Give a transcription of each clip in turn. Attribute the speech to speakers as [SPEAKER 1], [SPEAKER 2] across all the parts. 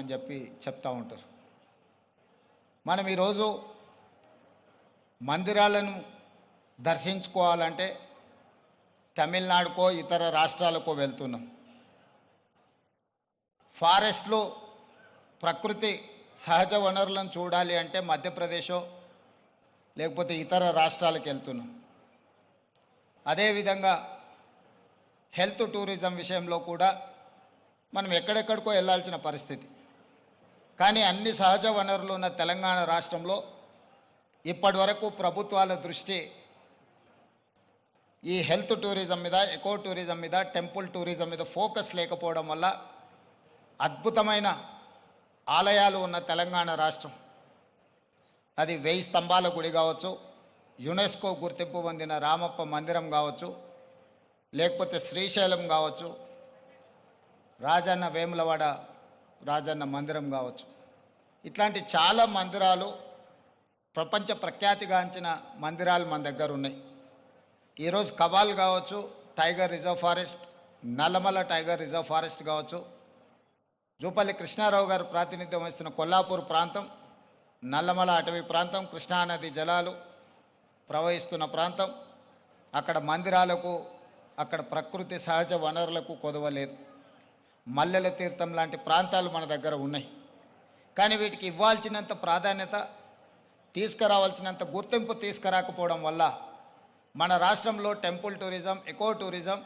[SPEAKER 1] అని చెప్పి చెప్తూ ఉంటారు. మనం ఈరోజు మందిరాలను దర్శించుకోవాలంటే తమిళనాడుకో ఇతర రాష్ట్రాలకో వెళ్తున్నాం. ఫారెస్ట్లో ప్రకృతి సహజ వనరులను చూడాలి అంటే మధ్యప్రదేశో లేకపోతే ఇతర రాష్ట్రాలకు వెళ్తున్నాం. అదేవిధంగా హెల్త్ టూరిజం విషయంలో కూడా మనం ఎక్కడెక్కడికో వెళ్ళాల్సిన పరిస్థితి. కానీ అన్ని సహజ వనరులు ఉన్న తెలంగాణ రాష్ట్రంలో ఇప్పటి వరకు ప్రభుత్వాల దృష్టి ఈ హెల్త్ టూరిజం మీద ఎకో టూరిజం మీద టెంపుల్ టూరిజం మీద ఫోకస్ లేకపోవడం వల్ల అద్భుతమైన ఆలయాలు ఉన్న తెలంగాణ రాష్ట్రం. అది వెయ్యి స్తంభాల గుడి కావచ్చు యునెస్కో గుర్తింపు పొందిన రామప్ప మందిరం కావచ్చు లేకపోతే శ్రీశైలం కావచ్చు రాజన్న వేములవాడ రాజన్న మందిరం కావచ్చు. ఇట్లాంటి చాలా మందిరాలు ప్రపంచ ప్రఖ్యాతిగాంచిన మందిరాలు మన దగ్గర ఉన్నాయి. ఈరోజు కవాల్ కావచ్చు tiger reserve forest Nallamala tiger reserve forest కావచ్చు జూపల్లి కృష్ణారావు గారు ప్రాతినిధ్యం వహిస్తున్న కొల్లాపూర్ ప్రాంతం నల్లమల అటవీ ప్రాంతం కృష్ణానది జలాలు ప్రవహిస్తున్న ప్రాంతం. అక్కడ మందిరాలకు అక్కడ ప్రకృతి సహజ వనరులకు కొదవలేదు. మల్లెల తీర్థం లాంటి ప్రాంతాలు మన దగ్గర ఉన్నాయి. కానీ వీటికి ఇవ్వాల్సినంత ప్రాధాన్యత తీసుకురావాల్సినంత గుర్తింపు తీసుకురాకపోవడం వల్ల మన రాష్ట్రంలో temple tourism eco tourism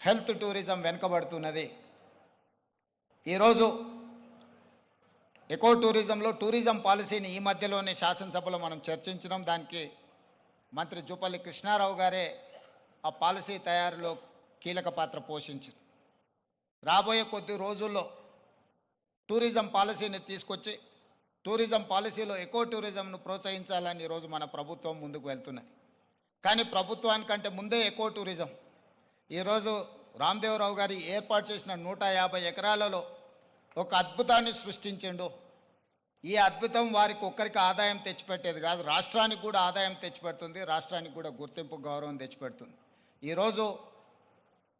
[SPEAKER 1] health tourism వెనుకబడుతున్నది. ఈరోజు ఎకో టూరిజంలో టూరిజం పాలసీని ఈ మధ్యలోనే శాసనసభలో మనం చర్చించడం దానికి మంత్రి జూపల్లి కృష్ణారావు గారే ఆ పాలసీ తయారులో కీలక పాత్ర పోషించారు. రాబోయే కొద్ది రోజుల్లో టూరిజం పాలసీని తీసుకొచ్చి టూరిజం పాలసీలో ఎకో టూరిజంను ప్రోత్సహించాలని ఈరోజు మన ప్రభుత్వం ముందుకు వెళ్తున్నది. కానీ ప్రభుత్వానికంటే ముందే ఎకో టూరిజం. ఈరోజు రామ్దేవరావు గారి ఏర్పాటు చేసిన నూట యాభై ఎకరాలలో ఒక అద్భుతాన్ని సృష్టించిండు. ఈ అద్భుతం వారికి ఒక్కరికి ఆదాయం తెచ్చిపెట్టేది కాదు రాష్ట్రానికి కూడా ఆదాయం తెచ్చిపెడుతుంది రాష్ట్రానికి కూడా గుర్తింపు గౌరవం తెచ్చిపెడుతుంది. ఈరోజు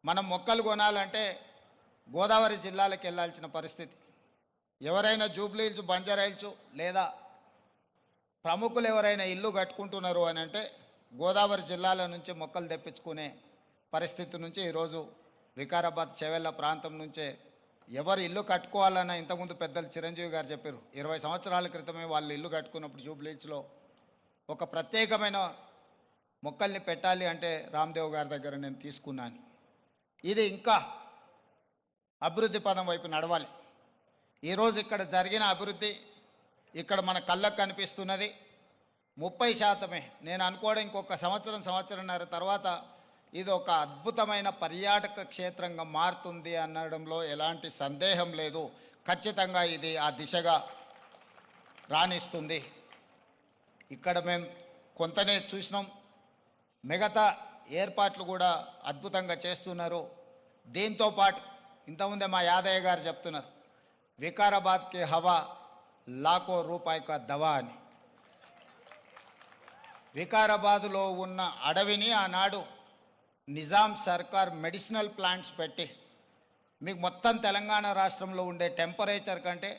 [SPEAKER 1] మనం మొక్కలు కొనాలంటే గోదావరి జిల్లాలకు వెళ్ళాల్సిన పరిస్థితి. ఎవరైనా జూబ్లీహిల్స్ బంజారాయిల్స్ లేదా ప్రముఖులు ఎవరైనా ఇల్లు కట్టుకుంటున్నారు అని అంటే గోదావరి జిల్లాల నుంచి మొక్కలు తెప్పించుకునే పరిస్థితి నుంచి ఈరోజు వికారాబాద్ చెవెళ్ళ ప్రాంతం నుంచే ఎవరు ఇల్లు కట్టుకోవాలన్న ఇంతకుముందు పెద్దలు చిరంజీవి గారు చెప్పారు. ఇరవై సంవత్సరాల క్రితమే వాళ్ళు ఇల్లు కట్టుకున్నప్పుడు జూబ్లీహిల్స్లో ఒక ప్రత్యేకమైన మొక్కల్ని పెట్టాలి అంటే రామ్దేవ్ గారి దగ్గర నేను తీసుకున్నాను. ఇది ఇంకా అభివృద్ధి పదం వైపు నడవాలి. ఈరోజు ఇక్కడ జరిగిన అభివృద్ధి ఇక్కడ మన కళ్ళకు కనిపిస్తున్నది. ముప్పై శాతమే. నేను అనుకోవడం ఇంకొక సంవత్సరం సంవత్సరంన్నర తర్వాత ఇది ఒక అద్భుతమైన పర్యాటక క్షేత్రంగా మారుతుంది అనడంలో ఎలాంటి సందేహం లేదు. ఖచ్చితంగా ఇది ఆ దిశగా రాణిస్తుంది. ఇక్కడ మేము కొంతనే చూసినాం. మిగతా ఏర్పాట్లు కూడా అద్భుతంగా చేస్తున్నారు. దీంతో పాటు ఇంతకుముందే మా యాదయ్య గారు చెప్తున్నారు వికారాబాద్కి హవా లాకో రూపాయి కా దవా అని. వికారాబాదులో ఉన్న అడవిని ఆనాడు నిజాం సర్కార్ మెడిసినల్ ప్లాంట్స్ పెట్టి మీకు మొత్తం తెలంగాణ రాష్ట్రంలో ఉండే టెంపరేచర్ కంటే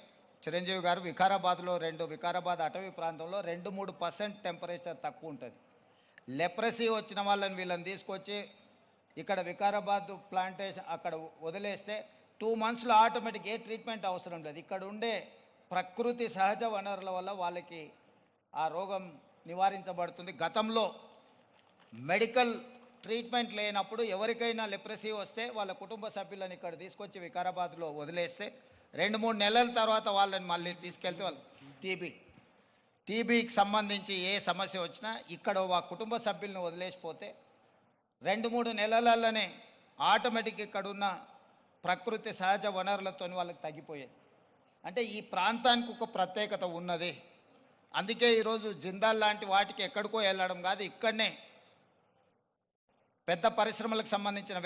[SPEAKER 1] చిరంజీవి గారు వికారాబాద్లో రెండు వికారాబాద్ అటవీ ప్రాంతంలో రెండు మూడు పర్సెంట్ టెంపరేచర్ తక్కువ ఉంటుంది. లెప్రసీ వచ్చిన వాళ్ళని వీళ్ళని తీసుకొచ్చి ఇక్కడ వికారాబాద్ ప్లాంటేషన్ అక్కడ వదిలేస్తే టూ మంత్స్లో ఆటోమేటిక్ ఏ ట్రీట్మెంట్ అవసరం లేదు. ఇక్కడ ఉండే ప్రకృతి సహజ వనరుల వల్ల వాళ్ళకి ఆ రోగం నివారించబడుతుంది. గతంలో మెడికల్ ట్రీట్మెంట్ లేనప్పుడు ఎవరికైనా లెప్రసీ వస్తే వాళ్ళ కుటుంబ సభ్యులను ఇక్కడ తీసుకొచ్చి వికారాబాద్లో వదిలేస్తే రెండు మూడు నెలల తర్వాత వాళ్ళని మళ్ళీ తీసుకెళ్తే వాళ్ళు టీబీ. టీబీకి సంబంధించి ఏ సమస్య వచ్చినా ఇక్కడ ఆ కుటుంబ సభ్యులను వదిలేసిపోతే రెండు మూడు నెలలలోనే ఆటోమేటిక్ ఇక్కడ ఉన్న ప్రకృతి సహజ వనరులతో వాళ్ళకి తగ్గిపోయేది. అంటే ఈ ప్రాంతానికి ఒక ప్రత్యేకత ఉన్నది. అందుకే ఈరోజు జిందాల్ లాంటి వాటికి ఎక్కడికో వెళ్ళడం కాదు ఇక్కడనే పెద్ద పరిశ్రమలకు సంబంధించిన